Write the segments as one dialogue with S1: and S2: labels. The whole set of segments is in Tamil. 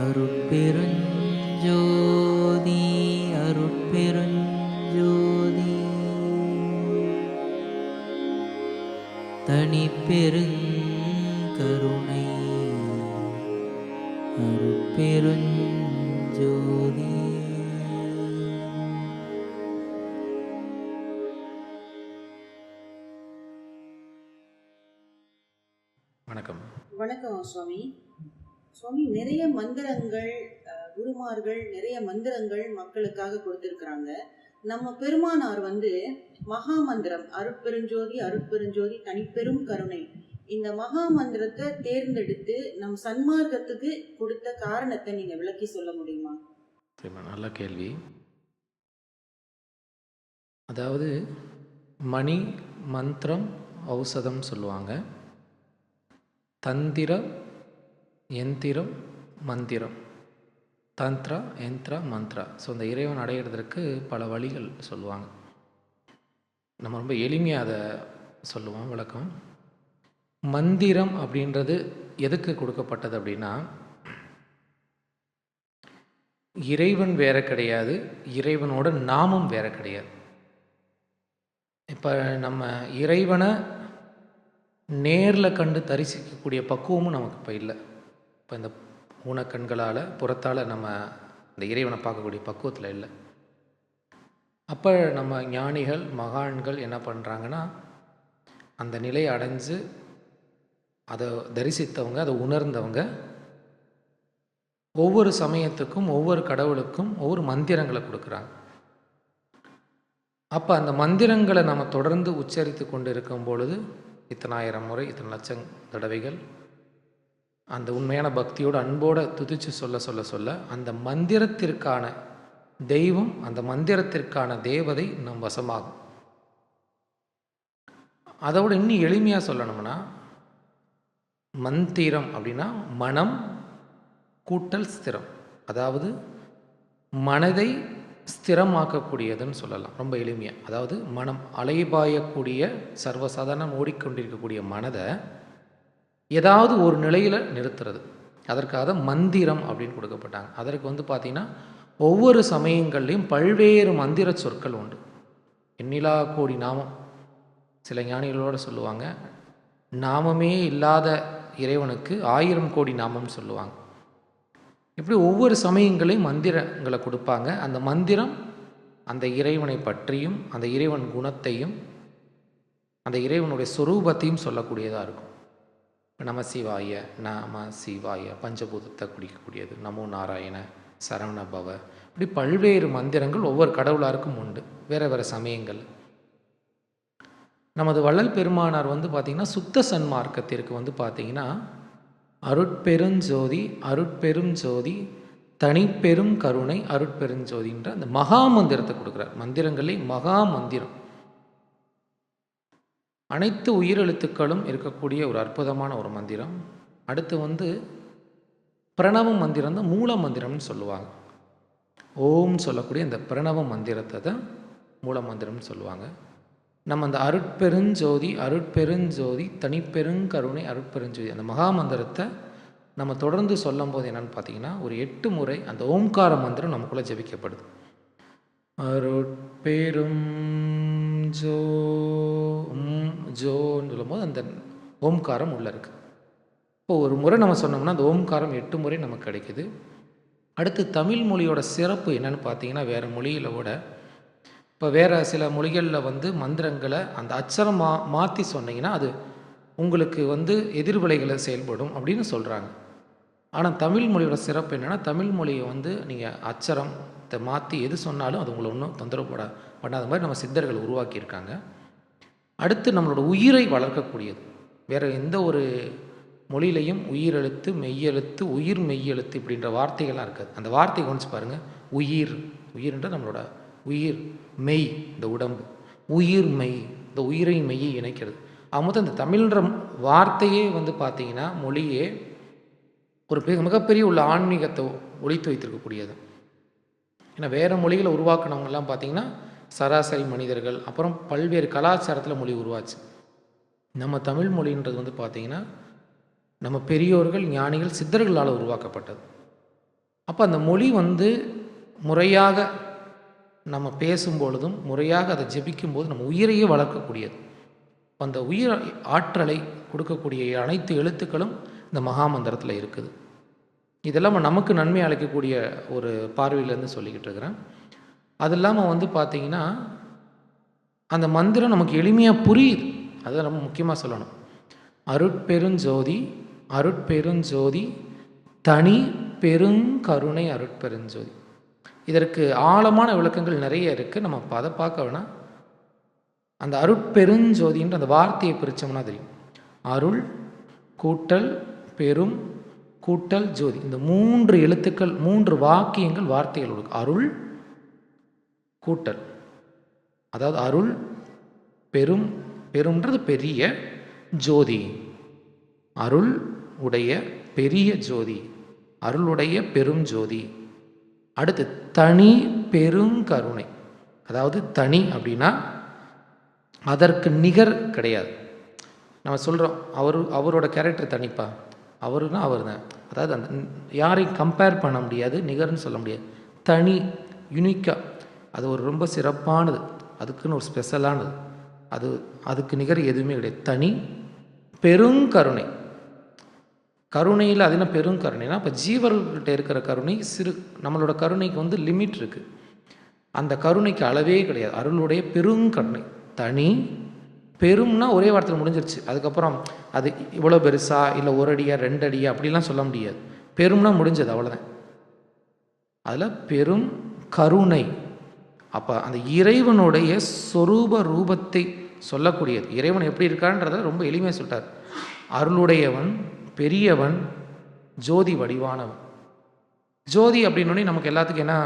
S1: அருட்பெருஞ்சோதி அருட்பெருஞ்சோதி. தனிப்பெருங்கருணை அருட்பெருஞ்சோதி.
S2: வணக்கம்.
S3: வணக்கம் சுவாமி. சுவாமி நிறைய மந்திரங்கள் குருமார்கள் நிறைய மந்திரங்கள் மக்களுக்காக கொடுத்திருக்கிறாங்க. நம்ம பெருமானார் வந்து மகா மந்திரம் அருட்பெருஞ்சோதி அருட்பெருஞ்சோதி தனிப்பெரும் கருணை. இந்த மகா மந்திரத்தை தேர்ந்தெடுத்து நம் சன்மார்க்கத்துக்கு கொடுத்த காரணத்தை நீங்க விளக்கி சொல்ல முடியுமா?
S2: நல்ல கேள்வி. அதாவது மணி மந்திரம் ஔஷதம் சொல்லுவாங்க. தந்திரம் எந்திரம் மந்திரம். தந்த்ரா யந்திரா மந்த்ரா. ஸோ இந்த இறைவன் அடையிறதுக்கு பல வழிகள் சொல்லுவாங்க. நம்ம ரொம்ப எளிமையாக அதை சொல்லுவோம் விளக்கம் மந்திரம் அப்படின்றது எதுக்கு கொடுக்கப்பட்டது அப்படின்னா இறைவன் வேற கிடையாது இறைவனோட நாமம் வேற கிடையாது. இப்போ நம்ம இறைவனை நேரில் கண்டு தரிசிக்கக்கூடிய பக்குவமும் நமக்கு இப்போ இல்லை. இப்போ இந்த ஊனக்கண்களால் புறத்தால் நம்ம இந்த இறைவனை பார்க்கக்கூடிய பக்குவத்தில் இல்லை. அப்போ நம்ம ஞானிகள் மகான்கள் என்ன பண்ணுறாங்கன்னா அந்த நிலையை அடைஞ்சு அதை தரிசித்தவங்க அதை உணர்ந்தவங்க ஒவ்வொரு சமயத்துக்கும் ஒவ்வொரு கடவுளுக்கும் ஒவ்வொரு மந்திரங்களை கொடுக்குறாங்க. அப்போ அந்த மந்திரங்களை நம்ம தொடர்ந்து உச்சரித்து கொண்டு இருக்கும் பொழுது இத்தனாயிரம் முறை இத்தனை லட்சம் தடவைகள் அந்த உண்மையான பக்தியோடு அன்போடு துதிச்சு சொல்ல சொல்ல சொல்ல அந்த மந்திரத்திற்கான தெய்வம் அந்த மந்திரத்திற்கான தேவதை நம் வசமாகும். அதோட இன்னும் எளிமையாக சொல்லணும்னா மந்திரம் அப்படின்னா மனம் கூட்டல் ஸ்திரம். அதாவது மனதை ஸ்திரமாக்கக்கூடியதுன்னு சொல்லலாம். ரொம்ப எளிமையாக அதாவது மனம் அலைபாயக்கூடிய சர்வசாதாரணம் ஓடிக்கொண்டிருக்கக்கூடிய மனதை ஏதாவது ஒரு நிலையில் நிறுத்துறது. அதற்காக மந்திரம் அப்படின்னு கொடுக்கப்பட்டாங்க. அதற்கு வந்து பார்த்திங்கன்னா ஒவ்வொரு சமயங்கள்லையும் பல்வேறு மந்திர சொற்கள் உண்டு. எண்ணிலா கோடி நாமம். சில ஞானிகளோடு சொல்லுவாங்க நாமமே இல்லாத இறைவனுக்கு ஆயிரம் கோடி நாமம் சொல்லுவாங்க. இப்படி ஒவ்வொரு சமயங்களையும் மந்திரங்களை கொடுப்பாங்க. அந்த மந்திரம் அந்த இறைவனை பற்றியும் அந்த இறைவன் குணத்தையும் அந்த இறைவனுடைய சொரூபத்தையும் சொல்லக்கூடியதாக இருக்கும். நம சிவாய நம சிவாய பஞ்சபூதத்தை குடிக்கக்கூடியது. நமோ நாராயண சரவண பவ. இப்படி பல்வேறு மந்திரங்கள் ஒவ்வொரு கடவுளாருக்கும் உண்டு. வேறு வேறு சமயங்கள் நமது வள்ளல் பெருமானார் வந்து பார்த்திங்கன்னா சுத்த சன்மார்க்கத்திற்கு வந்து பார்த்திங்கன்னா அருட்பெருஞ்சோதி அருட்பெரும் ஜோதி தனிப்பெரும் கருணை அருட்பெருஞ்சோதின்ற அந்த மகா மந்திரத்தை கொடுக்குறார். மந்திரங்களே மகா மந்திரம். அனைத்து உயிரெழுத்துக்களும் இருக்கக்கூடிய ஒரு அற்புதமான ஒரு மந்திரம். அடுத்து வந்து பிரணவ மந்திரம் தான் மூல மந்திரம்னு சொல்லுவாங்க. ஓம் சொல்லக்கூடிய இந்த பிரணவ மந்திரத்தை தான் மூல மந்திரம்னு சொல்லுவாங்க. நம்ம அந்த அருட்பெருஞ்சோதி அருட்பெருஞ்சோதி தனிப்பெருங்கருணை அருட்பெருஞ்சோதி அந்த மகா மந்திரத்தை நம்ம தொடர்ந்து சொல்லும் போது என்னென்னு பார்த்தீங்கன்னா ஒரு எட்டு முறை அந்த ஓம்கார மந்திரம் நமக்குள்ளே ஜெபிக்கப்படுது. அருட்பெரும் ஜோ ஜோன்னு சொல்லும்போது அந்த ஓம்காரம் உள்ளே இருக்குது இப்போ ஒரு முறை நம்ம சொன்னோம்னா அந்த ஓம்காரம் எட்டு முறை நமக்கு கிடைக்குது. அடுத்து தமிழ் மொழியோட சிறப்பு என்னன்னு பார்த்தீங்கன்னா வேறு மொழியில் விட இப்போ வேறு சில மொழிகளில் வந்து மந்திரங்களை அந்த அச்சரம் மா மாற்றி சொன்னீங்கன்னா அது உங்களுக்கு வந்து எதிர்விளைகளை செயல்படும் அப்படின்னு சொல்கிறாங்க ஆனால் தமிழ் மொழியோட சிறப்பு என்னென்னா தமிழ் மொழியை வந்து நீங்கள் அச்சரத்தை மாற்றி எது சொன்னாலும் அது உங்களை ஒன்றும் தொந்தரவு போட பண்ணாத மாதிரி நம்ம சித்தர்கள் உருவாக்கியிருக்காங்க. அடுத்து நம்மளோட உயிரை வளர்க்கக்கூடியது. வேறு எந்த ஒரு மொழியிலையும் உயிரெழுத்து மெய்யெழுத்து உயிர் மெய்யெழுத்து இப்படின்ற வார்த்தைகள்லாம் இருக்காது. அந்த வார்த்தையை கவனிச்சு பாருங்கள் உயிர். உயிர்ன்ற நம்மளோட உயிர் மெய் இந்த உடம்பு. உயிர் மெய் இந்த உயிரை மெய்யை இணைக்கிறது. அவங்க மொத்தம் இந்த தமிழ்ன்ற வார்த்தையே வந்து பார்த்தீங்கன்னா மொழியே ஒரு பெ மிகப்பெரிய உள்ள ஆன்மீகத்தை ஒழித்து வைத்திருக்கக்கூடியது. ஏன்னா வேறு மொழிகளை உருவாக்குனவங்கெல்லாம் பார்த்தீங்கன்னா சராசரி மனிதர்கள் அப்புறம் பல்வேறு கலாச்சாரத்தில் மொழி உருவாச்சு. நம்ம தமிழ் மொழின்றது வந்து பார்த்திங்கன்னா நம்ம பெரியோர்கள் ஞானிகள் சித்தர்களால் உருவாக்கப்பட்டது. அப்போ அந்த மொழி வந்து முறையாக நம்ம பேசும்பொழுதும் முறையாக அதை ஜெபிக்கும்போது நம்ம உயிரையே வளர்க்கக்கூடியது. அந்த உயிர் ஆற்றலை கொடுக்கக்கூடிய அனைத்து எழுத்துக்களும் இந்த மகாமந்திரத்தில் இருக்குது. இதெல்லாம் நமக்கு நன்மை அளிக்கக்கூடிய ஒரு பார்வையிலேருந்து சொல்லிக்கிட்டு இருக்கிறேன். அது இல்லாமல் வந்து பார்த்திங்கன்னா அந்த மந்திரம் நமக்கு எளிமையாக புரியுது. அதை நம்ம முக்கியமாக சொல்லணும். அருட்பெருஞ்சோதி அருட்பெருஞ்சோதி தனி பெருங்கருணை அருட்பெருஞ்சோதி. இதற்கு ஆழமான விளக்கங்கள் நிறைய இருக்குது நம்ம அதை பார்க்க வேணாம். அந்த அருட்பெருஞ்சோதின்ற அந்த வார்த்தையை பிரித்தோம்னா தெரியும். அருள் கூட்டல் பெரும் கூட்டல் ஜோதி. இந்த மூன்று எழுத்துக்கள் மூன்று வாக்கியங்கள் வார்த்தைகள் இருக்கு அருள் கூட்டல். அதாவது அருள் பெரும் பெரும்ன்றது பெரிய ஜோதி. அருள் உடைய பெரிய ஜோதி அருளுடைய பெரும் ஜோதி. அடுத்து தனி பெருங்கருணை அதாவது தனி அப்படின்னா அதற்கு நிகர் கிடையாது. நம்ம சொல்கிறோம் அவர் அவரோட கேரக்டர் தனிப்பா. அவருனா அவர் தான் அதாவது அந்த யாரையும் கம்பேர் பண்ண முடியாது நிகர்னு சொல்ல முடியாது. தனி யுனிக்காக அது ஒரு ரொம்ப சிறப்பானது. அதுக்குன்னு ஒரு ஸ்பெஷலானது. அது அதுக்கு நிகர் எதுவுமே கிடையாது. தனி பெருங்கருணை. கருணையில் அது என்ன பெருங்கருணைனா இப்போ ஜீவர்கள்கிட்ட இருக்கிற கருணை சிறு நம்மளோட கருணைக்கு வந்து லிமிட் இருக்குது அந்த கருணைக்கு அளவே கிடையாது. அருளுடைய பெருங்கருணை. தனி பெரும்னா ஒரே வார்த்தையில் முடிஞ்சிருச்சு. அதுக்கப்புறம் அது இவ்வளோ பெருசா இல்லை ஒரு அடியா ரெண்டு அடியா அப்படிலாம் சொல்ல முடியாது. பெரும்னா முடிஞ்சது அவ்வளோதான் அதில் பெரும் கருணை. அப்போ அந்த இறைவனுடைய சொரூப ரூபத்தை சொல்லக்கூடியது. இறைவன் எப்படி இருக்கான்றத ரொம்ப எளிமையாக சொல்லிட்டார். அருளுடையவன் பெரியவன் ஜோதி வடிவானவன். ஜோதி அப்படின்னோடனே நமக்கு எல்லாத்துக்கும் என்ன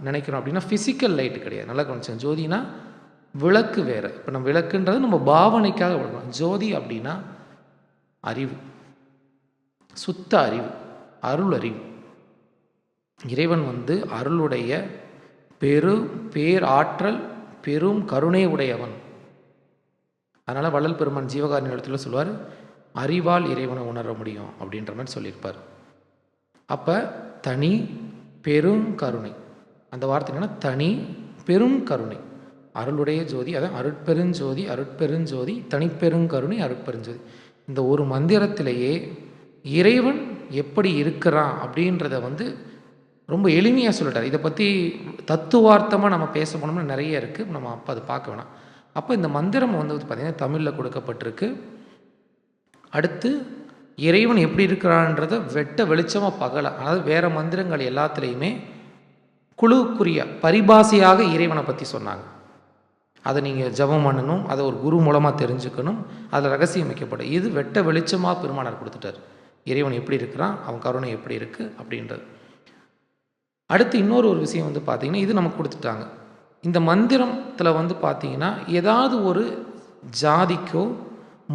S2: நினைக்கிறோம் அப்படின்னா ஃபிசிக்கல் லைட் கிடையாது. நல்லா கவனிச்சேன் ஜோதினா விளக்கு வேறு. இப்போ நம்ம விளக்குன்றது நம்ம பாவனைக்காக விளக்கணும் ஜோதி அப்படின்னா அறிவு. சுத்த அறிவு. அருள் அறிவு. இறைவன் வந்து அருளுடைய பெரு பேராற்றல் பெரும் கருணை உடையவன். அதனால் வள்ளல் பெருமான் ஜீவகாரணி இடத்துல சொல்லுவார் அறிவால் இறைவனை உணர முடியும் அப்படின்ற மாதிரி சொல்லியிருப்பார். அப்போ தனி பெரும் கருணை. அந்த வார்த்தை என்னென்னா தனி பெரும் கருணை. அருளுடைய ஜோதி அதான் அருட்பெருஞ்சோதி அருட்பெருஞ்சோதி தனிப்பெருங்கருணை அருட்பெருஞ்சோதி. இந்த ஒரு மந்திரத்திலேயே இறைவன் எப்படி இருக்கிறான் அப்படின்றத வந்து ரொம்ப எளிமையாக சொல்லிட்டார். இதை பற்றி தத்துவார்த்தமாக நம்ம பேச போனோம்னா நிறைய இருக்குது நம்ம அப்போ அதை பார்க்க வேணாம். அப்போ இந்த மந்திரம் வந்து பார்த்திங்கன்னா தமிழில் கொடுக்கப்பட்டிருக்கு. அடுத்து இறைவன் எப்படி இருக்கிறான்றதை வெட்ட வெளிச்சமாக பகல. அதாவது வேறு மந்திரங்கள் எல்லாத்துலேயுமே குழுக்குரிய பரிபாசையாக இறைவனை பற்றி சொன்னாங்க. அதை நீங்கள் ஜபம் பண்ணணும். அதை ஒரு குரு மூலமாக தெரிஞ்சுக்கணும். அதில் ரகசியம் வைக்கப்படும். இது வெட்ட வெளிச்சமாக பெருமானார் கொடுத்துட்டார். இறைவன் எப்படி இருக்கிறான்? அவன் கருணை எப்படி இருக்குது அப்படின்றது. அடுத்து இன்னொரு ஒரு விஷயம் வந்து பார்த்திங்கன்னா இது நமக்கு கொடுத்துட்டாங்க. இந்த மந்திரத்தில் வந்து பார்த்திங்கன்னா ஏதாவது ஒரு ஜாதிக்கோ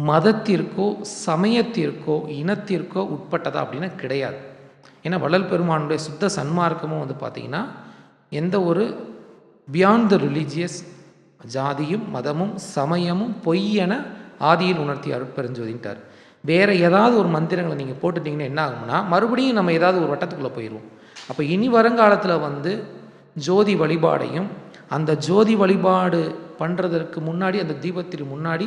S2: மதத்திற்கோ சமயத்திற்கோ இனத்திற்கோ உட்பட்டதா அப்படின்னா கிடையாது. ஏன்னா வள்ளல் பெருமானுடைய சுத்த சன்மார்க்கமும் வந்து பார்த்திங்கன்னா எந்த ஒரு பியாண்ட் த ரிலீஜியஸ் ஜாதியும் மதமும் சமயமும் பொய்யென ஆதியில் உணர்த்தி அருட்பெருஞ்சோதின்ட்டார் வேறு ஏதாவது ஒரு மந்திரங்களை நீங்கள் போட்டுட்டிங்கன்னா என்ன ஆகும்னா மறுபடியும் நம்ம ஏதாவது ஒரு வட்டத்துக்குள்ளே போயிடுவோம். அப்போ இனி வருங்காலத்தில் வந்து ஜோதி வழிபாடையும் அந்த ஜோதி வழிபாடு பண்ணுறதற்கு முன்னாடி அந்த தீபத்திற்கு முன்னாடி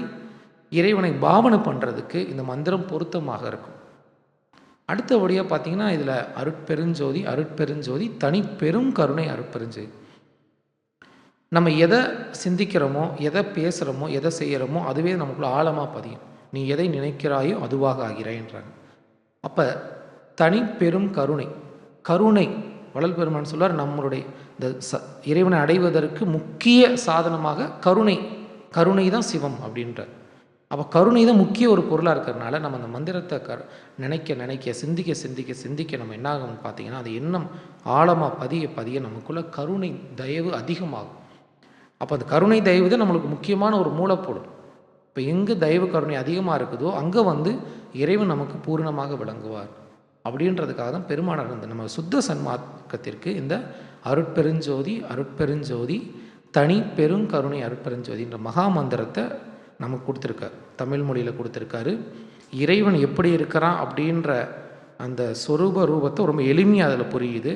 S2: இறைவனை பாவனை பண்ணுறதுக்கு இந்த மந்திரம் பொருத்தமாக இருக்கும். அடுத்தபடியாக பார்த்தீங்கன்னா இதில் அருட்பெருஞ்சோதி அருட்பெருஞ்சோதி தனி பெரும் கருணை அருட்பெருஞ்சோதி. நம்ம எதை சிந்திக்கிறோமோ எதை பேசுகிறோமோ எதை செய்கிறோமோ அதுவே நமக்குள்ள ஆழமாக பதியும். நீ எதை நினைக்கிறாயோ அதுவாக ஆகிறாய்ன்றாங்க அப்போ தனி பெரும் கருணை கருணை வளல் பெருமான் சொல்வார் நம்மளுடைய இந்த ச இறைவனை அடைவதற்கு முக்கிய சாதனமாக கருணை கருணை தான் சிவம் அப்படின்றார். அப்போ கருணை தான் முக்கிய ஒரு பொருளாக இருக்கிறதுனால நம்ம அந்த மந்திரத்தை க நினைக்க நினைக்க சிந்திக்க சிந்திக்க சிந்திக்க நம்ம என்ன ஆகும்னு பார்த்தீங்கன்னா அது இன்னும் ஆழமாக பதிய பதிய நமக்குள்ள கருணை தயவு அதிகமாகும். அப்போ அந்த கருணை தயவு தான் நம்மளுக்கு முக்கியமான ஒரு மூலப்பொருள். இப்போ எங்கே தயவு கருணை அதிகமாக இருக்குதோ அங்கே வந்து இறைவன் நமக்கு பூரணமாக விளங்குவார். அப்படின்றதுக்காக தான் பெருமானார் இந்த நம்ம சுத்த சன்மார்க்கத்திற்கு இந்த அருட்பெருஞ்சோதி அருட்பெருஞ்சோதி தனி பெருங்கருணை அருட்பெருஞ்சோதின்ற மகா மந்திரத்தை நமக்கு கொடுத்துருக்கார். தமிழ் மொழியில் கொடுத்துருக்காரு. இறைவன் எப்படி இருக்கிறான் அப்படின்ற அந்த சொரூப ரூபத்தை ரொம்ப எளிமையாக அதில் புரியுது.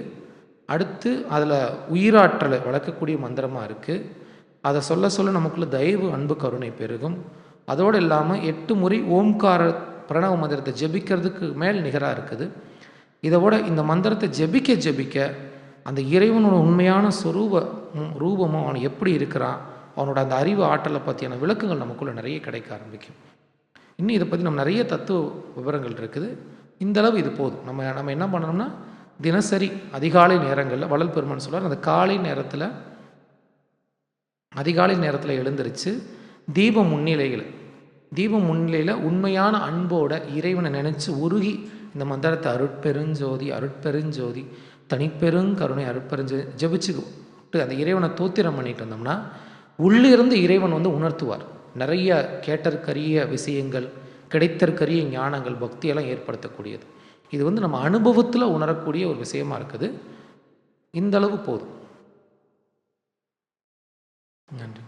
S2: அடுத்து அதில் உயிராற்றலை வளர்க்கக்கூடிய மந்திரமாக இருக்குது அதை சொல்ல சொல்ல நமக்குள்ள தயவு அன்பு கருணை பெருகும். அதோடு இல்லாமல் எட்டு முறை ஓம்கார பிரணவ மந்திரத்தை ஜெபிக்கிறதுக்கு மேல் நிகராக இருக்குது. இதை விட இந்த மந்திரத்தை ஜெபிக்க ஜெபிக்க அந்த இறைவனோட உண்மையான சொரூப ரூபமும் அவன் எப்படி இருக்கிறான் அவனோட அந்த அறிவு ஆற்றலை பற்றியான விளக்கங்கள் நமக்குள்ளே நிறைய கிடைக்க ஆரம்பிக்கும். இன்னும் இதை பற்றி நம்ம நிறைய தத்துவ விவரங்கள் இருக்குது. இந்த அளவு இது போதும். நம்ம நம்ம என்ன பண்ணணும்னா தினசரி அதிகாலை நேரங்களில் வளல் பெருமான் சொல்கிறார் அந்த காலை நேரத்தில் அதிகாலை நேரத்தில் எழுந்திருச்சு தீப முன்னிலையில் தீப முன்னிலையில் உண்மையான அன்போட இறைவனை நினச்சி உருகி இந்த மந்திரத்தை அருட்பெருஞ்சோதி அருட்பெருஞ்சோதி தனிப்பெருங்கருணை அருட்பெருஞ்சோதி ஜெபிச்சுக்கிட்டு அந்த இறைவனை தோத்திரம் பண்ணிட்டு வந்தோம்னா உள்ளிருந்து இறைவன் வந்து உணர்த்துவார். நிறைய கேட்டற்கரிய விஷயங்கள் கிடைத்தற்கரிய ஞானங்கள் பக்தியெல்லாம் ஏற்படுத்தக்கூடியது. இது வந்து நம்ம அனுபவத்தில் உணரக்கூடிய ஒரு விஷயமா இருக்குது. இந்தளவு போதும். நன்றி.